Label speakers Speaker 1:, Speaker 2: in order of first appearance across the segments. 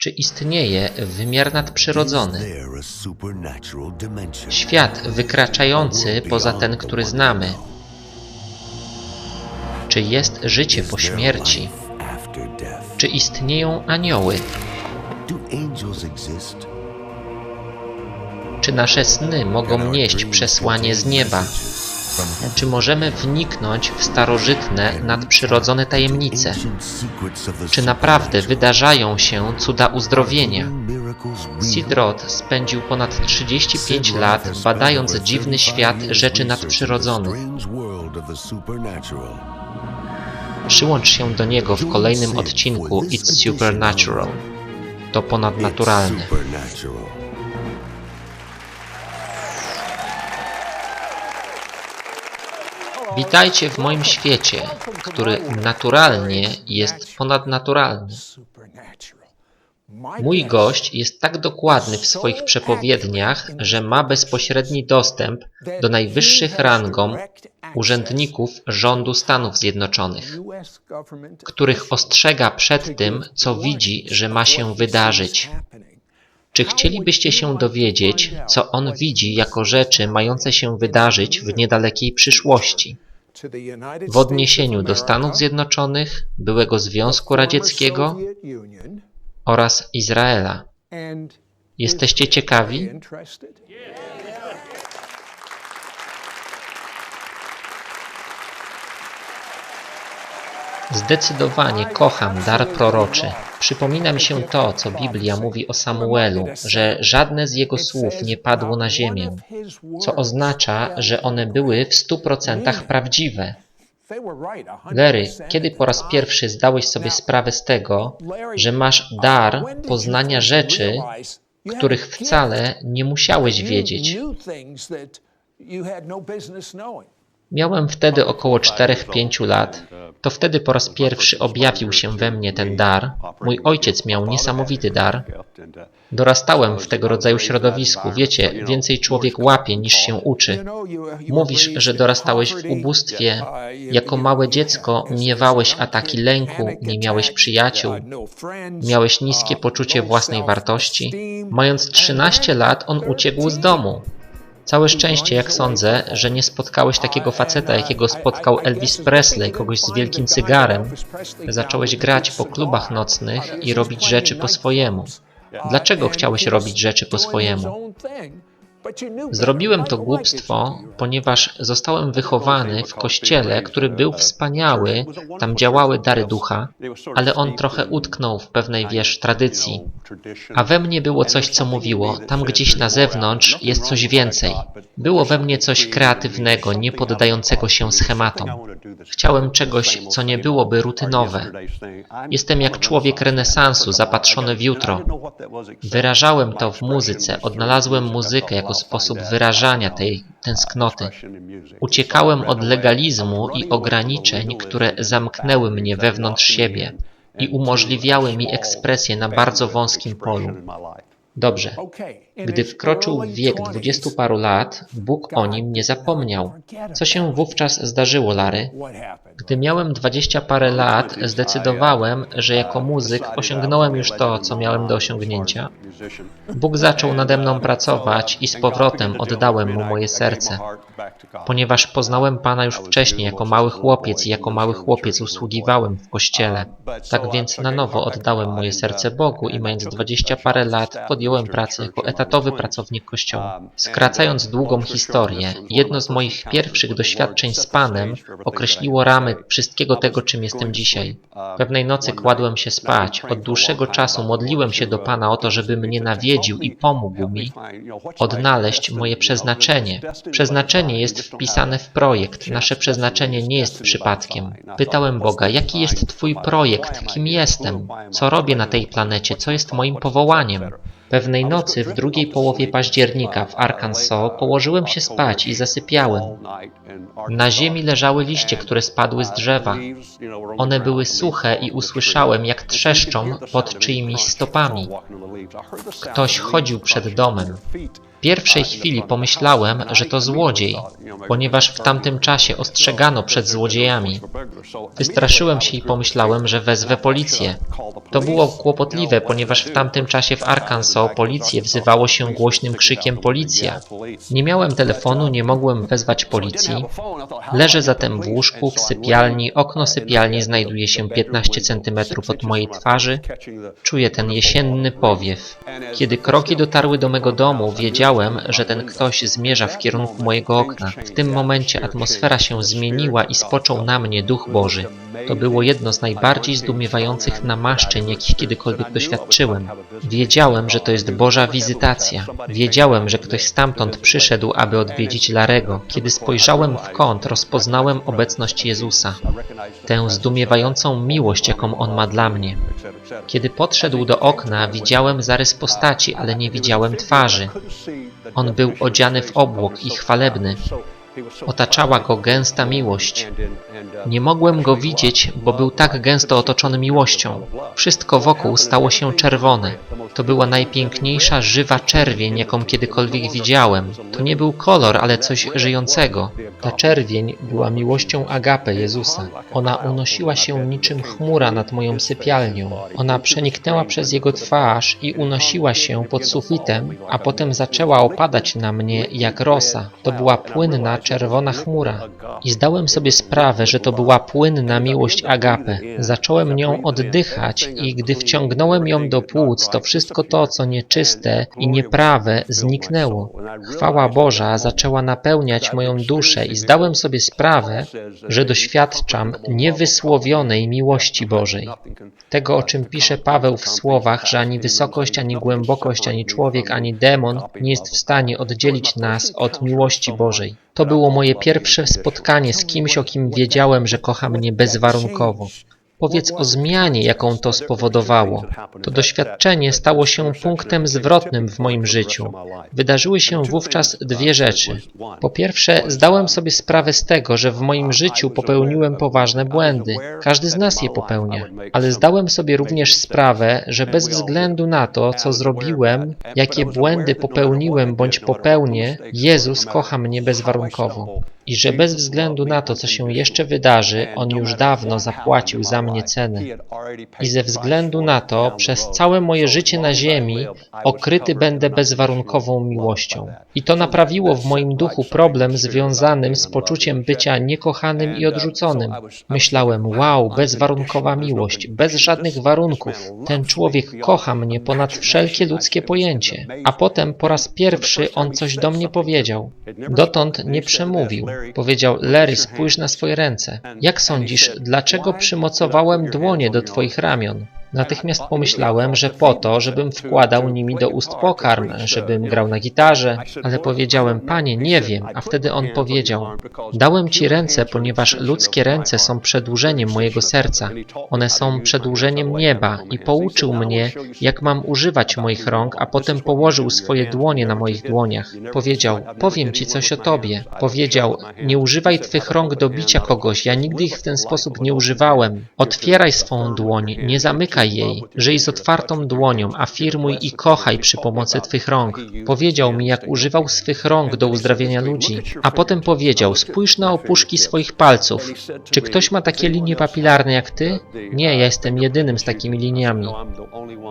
Speaker 1: Czy istnieje wymiar nadprzyrodzony? Świat wykraczający poza ten, który znamy. Czy jest życie po śmierci? Czy istnieją anioły? Czy nasze sny mogą nieść przesłanie z nieba? Czy możemy wniknąć w starożytne, nadprzyrodzone tajemnice? Czy naprawdę wydarzają się cuda uzdrowienia? Sid Roth spędził ponad 35 lat badając dziwny świat rzeczy nadprzyrodzonych. Przyłącz się do niego w kolejnym odcinku It's Supernatural. To ponadnaturalne. Witajcie w moim świecie, który naturalnie jest ponadnaturalny. Mój gość jest tak dokładny w swoich przepowiedniach, że ma bezpośredni dostęp do najwyższych rangą urzędników rządu Stanów Zjednoczonych, których ostrzega przed tym, co widzi, że ma się wydarzyć. Czy chcielibyście się dowiedzieć, co on widzi jako rzeczy mające się wydarzyć w niedalekiej przyszłości? W odniesieniu do Stanów Zjednoczonych, byłego Związku Radzieckiego oraz Izraela. Jesteście ciekawi? Zdecydowanie kocham dar proroczy. Przypomina mi się to, co Biblia mówi o Samuelu, że żadne z jego słów nie padło na ziemię, co oznacza, że one były w stu procentach prawdziwe. Larry, kiedy po raz pierwszy zdałeś sobie sprawę z tego, że masz dar poznania rzeczy, których wcale nie musiałeś wiedzieć? Miałem wtedy około 4-5 lat. To wtedy po raz pierwszy objawił się we mnie ten dar. Mój ojciec miał niesamowity dar. Dorastałem w tego rodzaju środowisku. Wiecie, więcej człowiek łapie niż się uczy. Mówisz, że dorastałeś w ubóstwie. Jako małe dziecko miewałeś ataki lęku, nie miałeś przyjaciół, miałeś niskie poczucie własnej wartości. Mając 13 lat, on uciekł z domu. Całe szczęście, jak sądzę, że nie spotkałeś takiego faceta, jakiego spotkał Elvis Presley, kogoś z wielkim cygarem. Zacząłeś grać po klubach nocnych i robić rzeczy po swojemu. Dlaczego chciałeś robić rzeczy po swojemu? Zrobiłem to głupstwo, ponieważ zostałem wychowany w kościele, który był wspaniały, tam działały dary ducha, ale on trochę utknął w pewnej, wiesz, tradycji. A we mnie było coś, co mówiło, tam gdzieś na zewnątrz jest coś więcej. Było we mnie coś kreatywnego, nie poddającego się schematom. Chciałem czegoś, co nie byłoby rutynowe. Jestem jak człowiek renesansu, zapatrzony w jutro. Wyrażałem to w muzyce, odnalazłem muzykę jako sposób wyrażania tej tęsknoty. Uciekałem od legalizmu i ograniczeń, które zamknęły mnie wewnątrz siebie i umożliwiały mi ekspresję na bardzo wąskim polu. Dobrze. Gdy wkroczył w wiek dwudziestu paru lat, Bóg o nim nie zapomniał. Co się wówczas zdarzyło, Lary? Gdy miałem dwadzieścia parę lat, zdecydowałem, że jako muzyk osiągnąłem już to, co miałem do osiągnięcia. Bóg zaczął nade mną pracować i z powrotem oddałem mu moje serce. Ponieważ poznałem Pana już wcześniej jako mały chłopiec i jako mały chłopiec usługiwałem w kościele. Tak więc na nowo oddałem moje serce Bogu i mając dwadzieścia parę lat podjąłem pracę jako etatowy pracownik kościoła. Skracając długą historię, jedno z moich pierwszych doświadczeń z Panem określiło ramy wszystkiego tego, czym jestem dzisiaj. Pewnej nocy kładłem się spać. Od dłuższego czasu modliłem się do Pana o to, żeby mnie nawiedził i pomógł mi odnaleźć moje przeznaczenie. Przeznaczenie jest wpisane w projekt. Nasze przeznaczenie nie jest przypadkiem. Pytałem Boga, jaki jest Twój projekt? Kim jestem? Co robię na tej planecie? Co jest moim powołaniem? Pewnej nocy w drugiej połowie października w Arkansas położyłem się spać i zasypiałem. Na ziemi leżały liście, które spadły z drzewa. One były suche i usłyszałem, jak trzeszczą pod czyimiś stopami. Ktoś chodził przed domem. W pierwszej chwili pomyślałem, że to złodziej, ponieważ w tamtym czasie ostrzegano przed złodziejami. Wystraszyłem się i pomyślałem, że wezwę policję. To było kłopotliwe, ponieważ w tamtym czasie w Arkansas policję wzywało się głośnym krzykiem policja. Nie miałem telefonu, nie mogłem wezwać policji. Leżę zatem w łóżku w sypialni, okno sypialni znajduje się 15 cm od mojej twarzy. Czuję ten jesienny powiew. Kiedy kroki dotarły do mego domu, wiedziałem, że ten ktoś zmierza w kierunku mojego okna. W tym momencie atmosfera się zmieniła i spoczął na mnie Duch Boży. To było jedno z najbardziej zdumiewających namaszczeń, jakich kiedykolwiek doświadczyłem. Wiedziałem, że to jest Boża wizytacja. Wiedziałem, że ktoś stamtąd przyszedł, aby odwiedzić Larego. Kiedy spojrzałem w kąt, rozpoznałem obecność Jezusa. Tę zdumiewającą miłość, jaką On ma dla mnie. Kiedy podszedł do okna, widziałem zarys postaci, ale nie widziałem twarzy. On był odziany w obłok i chwalebny. Otaczała go gęsta miłość. Nie mogłem go widzieć, bo był tak gęsto otoczony miłością. Wszystko wokół stało się czerwone. To była najpiękniejsza żywa czerwień, jaką kiedykolwiek widziałem. To nie był kolor, ale coś żyjącego. Ta czerwień była miłością Agapę Jezusa. Ona unosiła się niczym chmura nad moją sypialnią. Ona przeniknęła przez jego twarz i unosiła się pod sufitem, a potem zaczęła opadać na mnie jak rosa. To była płynna, czerwona chmura. I zdałem sobie sprawę, że to była płynna miłość Agapy. Zacząłem nią oddychać i gdy wciągnąłem ją do płuc, to wszystko to, co nieczyste i nieprawe, zniknęło. Chwała Boża zaczęła napełniać moją duszę i zdałem sobie sprawę, że doświadczam niewysłowionej miłości Bożej. Tego, o czym pisze Paweł w słowach, że ani wysokość, ani głębokość, ani człowiek, ani demon nie jest w stanie oddzielić nas od miłości Bożej. To było moje pierwsze spotkanie z kimś, o kim wiedziałem, że kocha mnie bezwarunkowo. Powiedz o zmianie, jaką to spowodowało. To doświadczenie stało się punktem zwrotnym w moim życiu. Wydarzyły się wówczas dwie rzeczy. Po pierwsze, zdałem sobie sprawę z tego, że w moim życiu popełniłem poważne błędy. Każdy z nas je popełnia. Ale zdałem sobie również sprawę, że bez względu na to, co zrobiłem, jakie błędy popełniłem bądź popełnię, Jezus kocha mnie bezwarunkowo. I że bez względu na to, co się jeszcze wydarzy, On już dawno zapłacił za mnie cenę. I ze względu na to, przez całe moje życie na ziemi, okryty będę bezwarunkową miłością. I to naprawiło w moim duchu problem związanym z poczuciem bycia niekochanym i odrzuconym. Myślałem, wow, bezwarunkowa miłość, bez żadnych warunków. Ten człowiek kocha mnie ponad wszelkie ludzkie pojęcie. A potem po raz pierwszy on coś do mnie powiedział. Dotąd nie przemówił. Powiedział, Larry, spójrz na swoje ręce. Jak sądzisz, dlaczego przymocowałem dłonie do twoich ramion? Natychmiast pomyślałem, że po to, żebym wkładał nimi do ust pokarm, żebym grał na gitarze, ale powiedziałem, panie, nie wiem, a wtedy on powiedział, dałem ci ręce, ponieważ ludzkie ręce są przedłużeniem mojego serca. One są przedłużeniem nieba i pouczył mnie, jak mam używać moich rąk, a potem położył swoje dłonie na moich dłoniach. Powiedział, powiem ci coś o tobie. Powiedział, nie używaj twych rąk do bicia kogoś, ja nigdy ich w ten sposób nie używałem. Otwieraj swą dłoń, nie zamykaj jej, żyj z otwartą dłonią, afirmuj i kochaj przy pomocy Twych rąk. Powiedział mi, jak używał swych rąk do uzdrawiania ludzi, a potem powiedział, spójrz na opuszki swoich palców. Czy ktoś ma takie linie papilarne jak Ty? Nie, ja jestem jedynym z takimi liniami.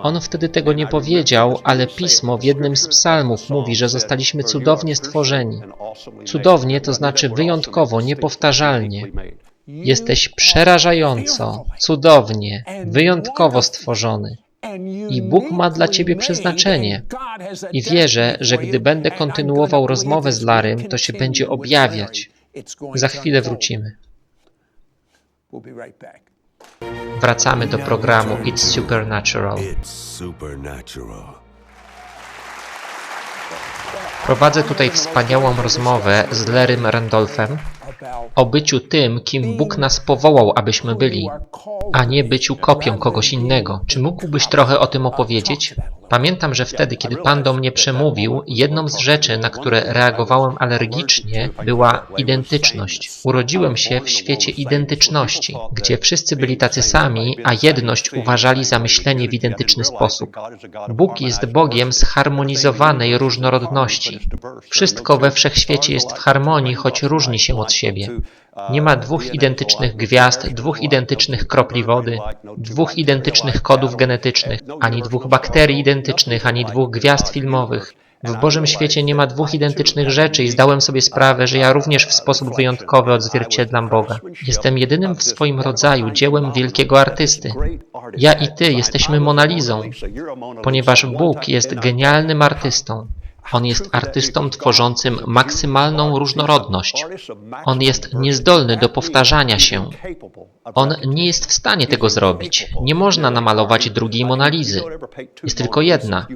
Speaker 1: On wtedy tego nie powiedział, ale pismo w jednym z psalmów mówi, że zostaliśmy cudownie stworzeni. Cudownie to znaczy wyjątkowo, niepowtarzalnie. Jesteś przerażająco, cudownie, wyjątkowo stworzony. I Bóg ma dla Ciebie przeznaczenie. I wierzę, że gdy będę kontynuował rozmowę z Larym, to się będzie objawiać. Za chwilę wrócimy. Wracamy do programu It's Supernatural. Prowadzę tutaj wspaniałą rozmowę z Larym Randolphem o byciu tym, kim Bóg nas powołał, abyśmy byli, a nie byciu kopią kogoś innego. Czy mógłbyś trochę o tym opowiedzieć? Pamiętam, że wtedy, kiedy Pan do mnie przemówił, jedną z rzeczy, na które reagowałem alergicznie, była identyczność. Urodziłem się w świecie identyczności, gdzie wszyscy byli tacy sami, a jedność uważali za myślenie w identyczny sposób. Bóg jest Bogiem zharmonizowanej różnorodności. Wszystko we wszechświecie jest w harmonii, choć różni się od siebie. Nie ma dwóch identycznych gwiazd, dwóch identycznych kropli wody, dwóch identycznych kodów genetycznych, ani dwóch bakterii identycznych, ani dwóch gwiazd filmowych. W Bożym świecie nie ma dwóch identycznych rzeczy i zdałem sobie sprawę, że ja również w sposób wyjątkowy odzwierciedlam Boga. Jestem jedynym w swoim rodzaju dziełem wielkiego artysty. Ja i Ty jesteśmy Monalizą, ponieważ Bóg jest genialnym artystą. On jest artystą tworzącym maksymalną różnorodność. On jest niezdolny do powtarzania się. On nie jest w stanie tego zrobić. Nie można namalować drugiej Monalizy. Jest tylko jedna.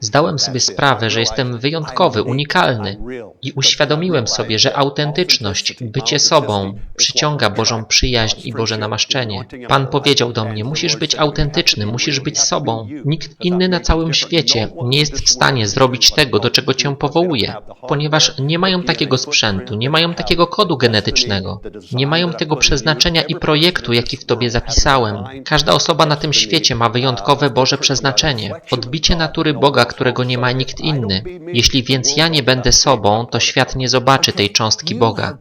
Speaker 1: Zdałem sobie sprawę, że jestem wyjątkowy, unikalny i uświadomiłem sobie, że autentyczność, bycie sobą przyciąga Bożą przyjaźń i Boże namaszczenie. Pan powiedział do mnie, musisz być autentyczny, musisz być sobą. Nikt inny na całym świecie nie jest w stanie zrobić tego, do czego Cię powołuje, ponieważ nie mają takiego sprzętu, nie mają takiego kodu genetycznego, nie mają tego przeznaczenia i projektu, jaki w Tobie zapisałem. Każda osoba na tym świecie ma wyjątkowe Boże przeznaczenie, odbicie natury Boga, którego nie ma nikt inny. Jeśli więc ja nie będę sobą, to świat nie zobaczy tej cząstki Boga.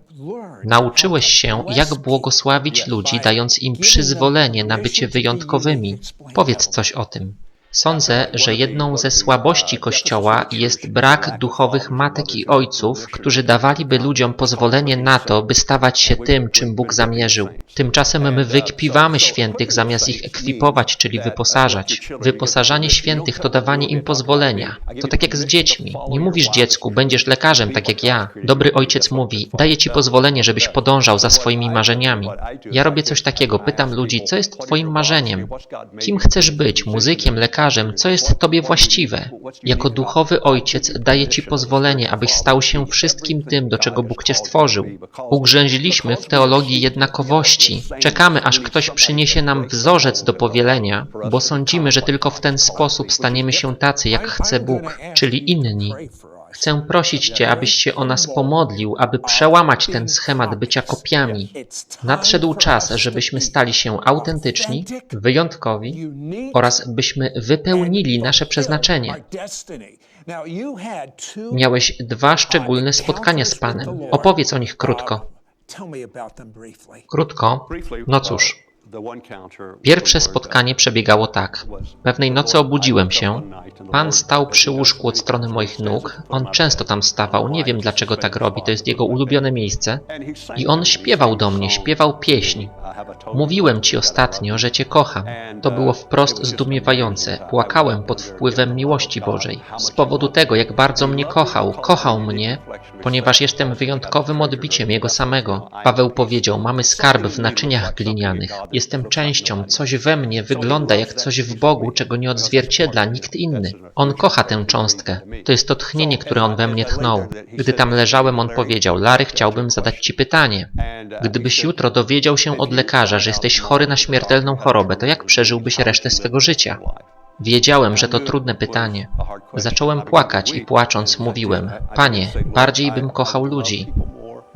Speaker 1: Nauczyłeś się, jak błogosławić ludzi, dając im przyzwolenie na bycie wyjątkowymi. Powiedz coś o tym. Sądzę, że jedną ze słabości Kościoła jest brak duchowych matek i ojców, którzy dawaliby ludziom pozwolenie na to, by stawać się tym, czym Bóg zamierzył. Tymczasem my wykpiwamy świętych zamiast ich ekwipować, czyli wyposażać. Wyposażanie świętych to dawanie im pozwolenia. To tak jak z dziećmi. Nie mówisz dziecku, będziesz lekarzem, tak jak ja. Dobry ojciec mówi, daję ci pozwolenie, żebyś podążał za swoimi marzeniami. Ja robię coś takiego, pytam ludzi, co jest twoim marzeniem? Kim chcesz być? Muzykiem, lekarzem? Co jest tobie właściwe? Jako duchowy ojciec daję ci pozwolenie, abyś stał się wszystkim tym, do czego Bóg cię stworzył. Ugrzęźliśmy w teologii jednakowości. Czekamy, aż ktoś przyniesie nam wzorzec do powielenia, bo sądzimy, że tylko w ten sposób staniemy się tacy, jak chce Bóg, czyli inni. Chcę prosić Cię, abyś się o nas pomodlił, aby przełamać ten schemat bycia kopiami. Nadszedł czas, żebyśmy stali się autentyczni, wyjątkowi oraz byśmy wypełnili nasze przeznaczenie. Miałeś dwa szczególne spotkania z Panem. Opowiedz o nich krótko. Krótko? No cóż. Pierwsze spotkanie przebiegało tak. Pewnej nocy obudziłem się. Pan stał przy łóżku od strony moich nóg. On często tam stawał, nie wiem dlaczego tak robi, to jest jego ulubione miejsce. I on śpiewał do mnie, śpiewał pieśń. Mówiłem ci ostatnio, że cię kocham. To było wprost zdumiewające. Płakałem pod wpływem miłości Bożej. Z powodu tego, jak bardzo mnie kochał. Kochał mnie, ponieważ jestem wyjątkowym odbiciem Jego samego. Paweł powiedział, mamy skarb w naczyniach glinianych. Jestem częścią, coś we mnie wygląda jak coś w Bogu, czego nie odzwierciedla nikt inny. On kocha tę cząstkę. To jest to tchnienie, które on we mnie tchnął. Gdy tam leżałem, on powiedział, Lary, chciałbym zadać ci pytanie. Gdybyś jutro dowiedział się od lekarza, że jesteś chory na śmiertelną chorobę, to jak przeżyłbyś resztę swego życia? Wiedziałem, że to trudne pytanie. Zacząłem płakać i płacząc mówiłem, Panie, bardziej bym kochał ludzi.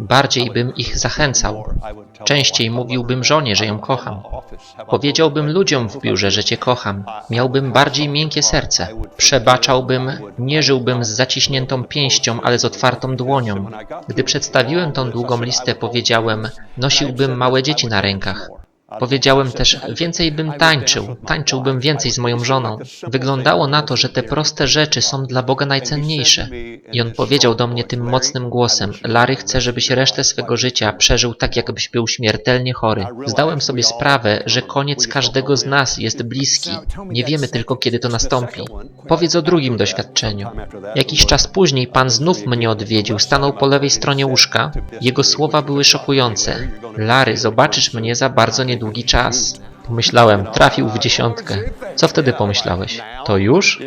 Speaker 1: Bardziej bym ich zachęcał. Częściej mówiłbym żonie, że ją kocham. Powiedziałbym ludziom w biurze, że Cię kocham. Miałbym bardziej miękkie serce. Przebaczałbym, nie żyłbym z zaciśniętą pięścią, ale z otwartą dłonią. Gdy przedstawiłem tą długą listę, powiedziałem, nosiłbym małe dzieci na rękach. Powiedziałem też, więcej bym tańczył, tańczyłbym więcej z moją żoną. Wyglądało na to, że te proste rzeczy są dla Boga najcenniejsze. I on powiedział do mnie tym mocnym głosem, Lary chce, żebyś resztę swego życia przeżył tak, jakbyś był śmiertelnie chory. Zdałem sobie sprawę, że koniec każdego z nas jest bliski. Nie wiemy tylko, kiedy to nastąpi. Powiedz o drugim doświadczeniu. Jakiś czas później Pan znów mnie odwiedził, stanął po lewej stronie łóżka. Jego słowa były szokujące. Lary, zobaczysz mnie za bardzo niedługi czas. Myślałem, trafił w dziesiątkę. Co wtedy pomyślałeś? To już?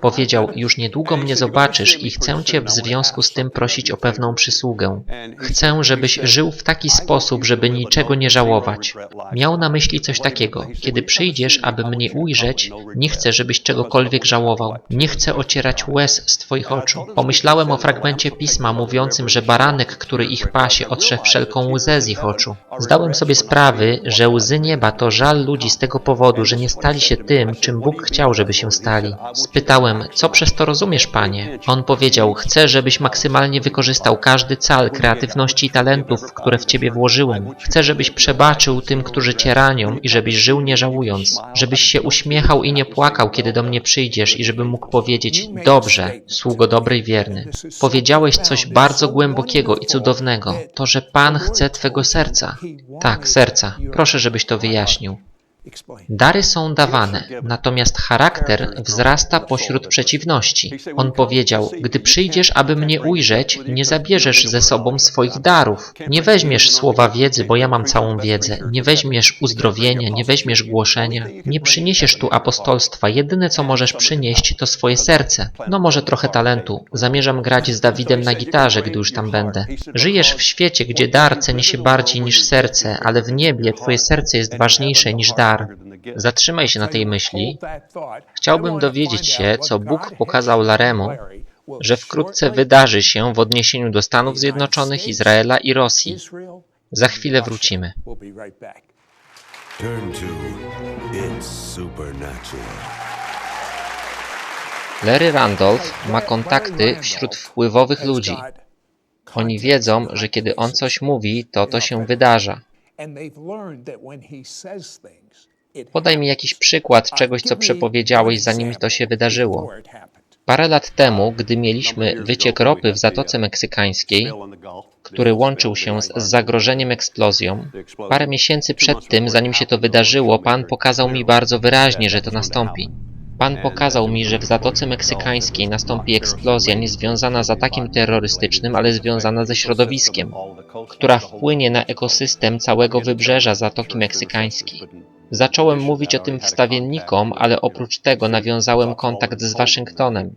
Speaker 1: Powiedział, już niedługo mnie zobaczysz i chcę cię w związku z tym prosić o pewną przysługę. Chcę, żebyś żył w taki sposób, żeby niczego nie żałować. Miał na myśli coś takiego. Kiedy przyjdziesz, aby mnie ujrzeć, nie chcę, żebyś czegokolwiek żałował. Nie chcę ocierać łez z twoich oczu. Pomyślałem o fragmencie pisma mówiącym, że baranek, który ich pasie, otrze wszelką łzę z ich oczu. Zdałem sobie sprawy, że łzy nieba to żal ludzi z tego powodu, że nie stali się tym, czym Bóg chciał, żeby się stali. Spytałem, co przez to rozumiesz, panie? On powiedział, chcę, żebyś maksymalnie wykorzystał każdy cal kreatywności i talentów, które w ciebie włożyłem. Chcę, żebyś przebaczył tym, którzy cię ranią i żebyś żył nie żałując. Żebyś się uśmiechał i nie płakał, kiedy do mnie przyjdziesz i żebym mógł powiedzieć, dobrze, sługo dobry i wierny. Powiedziałeś coś bardzo głębokiego i cudownego. To, że Pan chce twego serca. Tak, serca. Proszę, żebyś to wyjaśnił. Dary są dawane, natomiast charakter wzrasta pośród przeciwności. On powiedział, gdy przyjdziesz, aby mnie ujrzeć, nie zabierzesz ze sobą swoich darów. Nie weźmiesz słowa wiedzy, bo ja mam całą wiedzę. Nie weźmiesz uzdrowienia, nie weźmiesz głoszenia. Nie przyniesiesz tu apostolstwa. Jedyne, co możesz przynieść, to swoje serce. No może trochę talentu. Zamierzam grać z Dawidem na gitarze, gdy już tam będę. Żyjesz w świecie, gdzie dar ceni się bardziej niż serce, ale w niebie twoje serce jest ważniejsze niż dar. Zatrzymaj się na tej myśli. Chciałbym dowiedzieć się, co Bóg pokazał Laremu, że wkrótce wydarzy się w odniesieniu do Stanów Zjednoczonych, Izraela i Rosji. Za chwilę wrócimy. Larry Randolph ma kontakty wśród wpływowych ludzi. Oni wiedzą, że kiedy on coś mówi, to to się wydarza. Podaj mi jakiś przykład czegoś, co przepowiedziałeś, zanim to się wydarzyło. Parę lat temu, gdy mieliśmy wyciek ropy w Zatoce Meksykańskiej, który łączył się z zagrożeniem eksplozją, parę miesięcy przed tym, zanim się to wydarzyło, Pan pokazał mi bardzo wyraźnie, że to nastąpi. Pan pokazał mi, że w Zatoce Meksykańskiej nastąpi eksplozja nie związana z atakiem terrorystycznym, ale związana ze środowiskiem, która wpłynie na ekosystem całego wybrzeża Zatoki Meksykańskiej. Zacząłem mówić o tym wstawiennikom, ale oprócz tego nawiązałem kontakt z Waszyngtonem.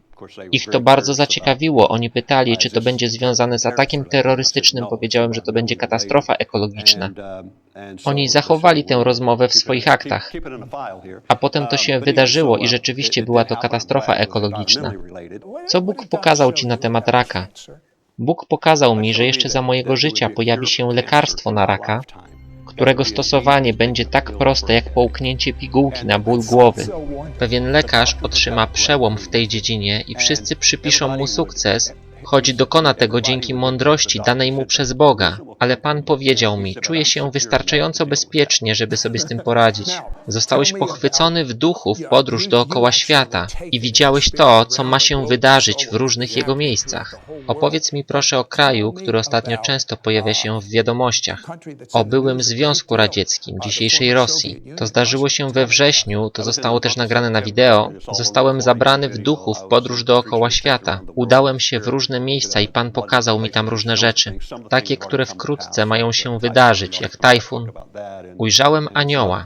Speaker 1: Ich to bardzo zaciekawiło. Oni pytali, czy to będzie związane z atakiem terrorystycznym. Powiedziałem, że to będzie katastrofa ekologiczna. Oni zachowali tę rozmowę w swoich aktach. A potem to się wydarzyło i rzeczywiście była to katastrofa ekologiczna. Co Bóg pokazał Ci na temat raka? Bóg pokazał mi, że jeszcze za mojego życia pojawi się lekarstwo na raka, którego stosowanie będzie tak proste jak połknięcie pigułki na ból głowy. Pewien lekarz otrzyma przełom w tej dziedzinie i wszyscy przypiszą mu sukces, choć dokona tego dzięki mądrości danej mu przez Boga. Ale Pan powiedział mi, czuję się wystarczająco bezpiecznie, żeby sobie z tym poradzić. Zostałeś pochwycony w duchu w podróż dookoła świata i widziałeś to, co ma się wydarzyć w różnych jego miejscach. Opowiedz mi proszę o kraju, który ostatnio często pojawia się w wiadomościach. O byłym Związku Radzieckim, dzisiejszej Rosji. To zdarzyło się we wrześniu, to zostało też nagrane na wideo. Zostałem zabrany w duchu w podróż dookoła świata. Udałem się w różne miejsca i Pan pokazał mi tam różne rzeczy. Takie, które wkrótce mają się wydarzyć, jak tajfun. Ujrzałem anioła.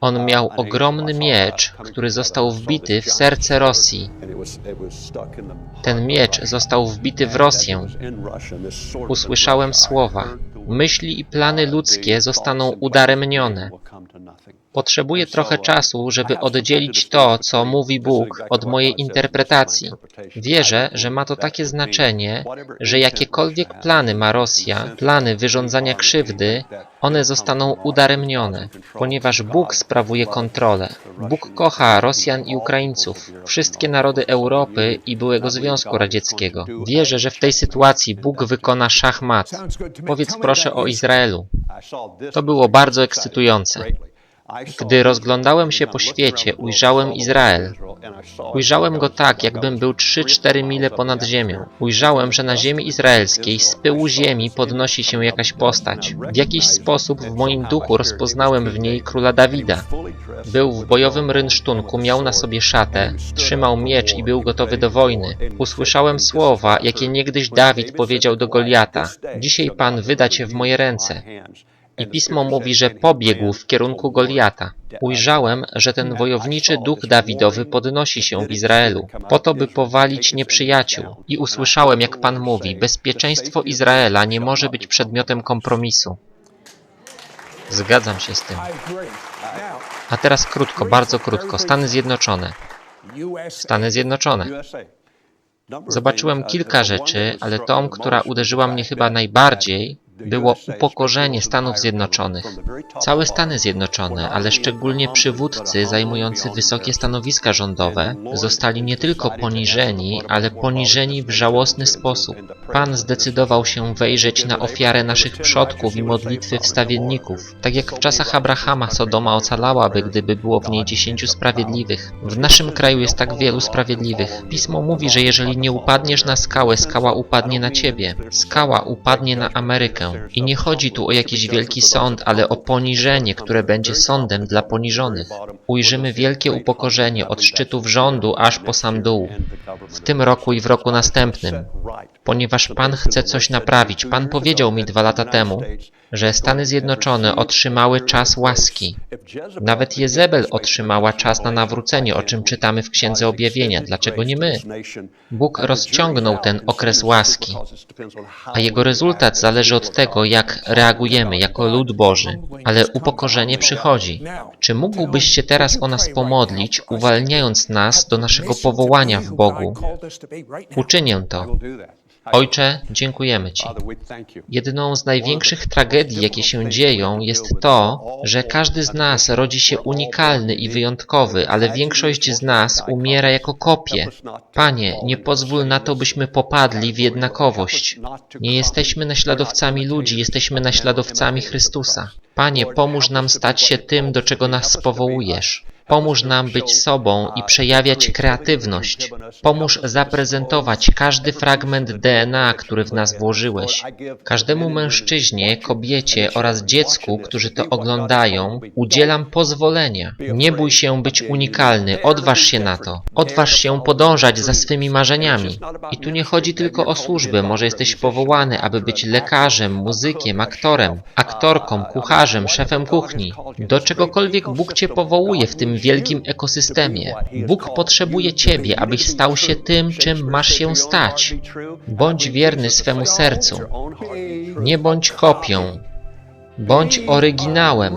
Speaker 1: On miał ogromny miecz, który został wbity w serce Rosji. Ten miecz został wbity w Rosję. Usłyszałem słowa. Myśli i plany ludzkie zostaną udaremnione. Potrzebuję trochę czasu, żeby oddzielić to, co mówi Bóg, od mojej interpretacji. Wierzę, że ma to takie znaczenie, że jakiekolwiek plany ma Rosja, plany wyrządzania krzywdy, one zostaną udaremnione, ponieważ Bóg sprawuje kontrolę. Bóg kocha Rosjan i Ukraińców, wszystkie narody Europy i byłego Związku Radzieckiego. Wierzę, że w tej sytuacji Bóg wykona szachmat. Powiedz proszę o Izraelu. To było bardzo ekscytujące. Gdy rozglądałem się po świecie, ujrzałem Izrael. Ujrzałem go tak, jakbym był 3-4 mile ponad ziemią. Ujrzałem, że na ziemi izraelskiej z pyłu ziemi podnosi się jakaś postać. W jakiś sposób w moim duchu rozpoznałem w niej króla Dawida. Był w bojowym rynsztunku, miał na sobie szatę, trzymał miecz i był gotowy do wojny. Usłyszałem słowa, jakie niegdyś Dawid powiedział do Goliata. Dzisiaj Pan wyda cię w moje ręce. I pismo mówi, że pobiegł w kierunku Goliata. Ujrzałem, że ten wojowniczy duch Dawidowy podnosi się w Izraelu, po to, by powalić nieprzyjaciół. I usłyszałem, jak Pan mówi, bezpieczeństwo Izraela nie może być przedmiotem kompromisu. Zgadzam się z tym. A teraz krótko, bardzo krótko. Stany Zjednoczone. Stany Zjednoczone. Zobaczyłem kilka rzeczy, ale tą, która uderzyła mnie chyba najbardziej, było upokorzenie Stanów Zjednoczonych. Całe Stany Zjednoczone, ale szczególnie przywódcy zajmujący wysokie stanowiska rządowe, zostali nie tylko poniżeni, ale poniżeni w żałosny sposób. Pan zdecydował się wejrzeć na ofiarę naszych przodków i modlitwy wstawienników. Tak jak w czasach Abrahama Sodoma ocalałaby, gdyby było w niej dziesięciu sprawiedliwych. W naszym kraju jest tak wielu sprawiedliwych. Pismo mówi, że jeżeli nie upadniesz na skałę, skała upadnie na ciebie. Skała upadnie na Amerykę. I nie chodzi tu o jakiś wielki sąd, ale o poniżenie, które będzie sądem dla poniżonych. Ujrzymy wielkie upokorzenie od szczytów rządu aż po sam dół. W tym roku i w roku następnym. Ponieważ Pan chce coś naprawić. Pan powiedział mi dwa lata temu, że Stany Zjednoczone otrzymały czas łaski. Nawet Jezebel otrzymała czas na nawrócenie, o czym czytamy w Księdze Objawienia. Dlaczego nie my? Bóg rozciągnął ten okres łaski, a jego rezultat zależy od tego, jak reagujemy jako lud Boży. Ale upokorzenie przychodzi. Czy mógłbyś się teraz o nas pomodlić, uwalniając nas do naszego powołania w Bogu? Uczynię to. Ojcze, dziękujemy Ci. Jedną z największych tragedii, jakie się dzieją, jest to, że każdy z nas rodzi się unikalny i wyjątkowy, ale większość z nas umiera jako kopie. Panie, nie pozwól na to, byśmy popadli w jednakowość. Nie jesteśmy naśladowcami ludzi, jesteśmy naśladowcami Chrystusa. Panie, pomóż nam stać się tym, do czego nas powołujesz. Pomóż nam być sobą i przejawiać kreatywność. Pomóż zaprezentować każdy fragment DNA, który w nas włożyłeś. Każdemu mężczyźnie, kobiecie oraz dziecku, którzy to oglądają, udzielam pozwolenia. Nie bój się być unikalny, odważ się na to. Odważ się podążać za swymi marzeniami. I tu nie chodzi tylko o służbę, może jesteś powołany, aby być lekarzem, muzykiem, aktorem, aktorką, kucharzem, szefem kuchni. Do czegokolwiek Bóg cię powołuje w tym wielkim ekosystemie. Bóg potrzebuje ciebie, abyś stał się tym, czym masz się stać. Bądź wierny swemu sercu. Nie bądź kopią. Bądź oryginałem.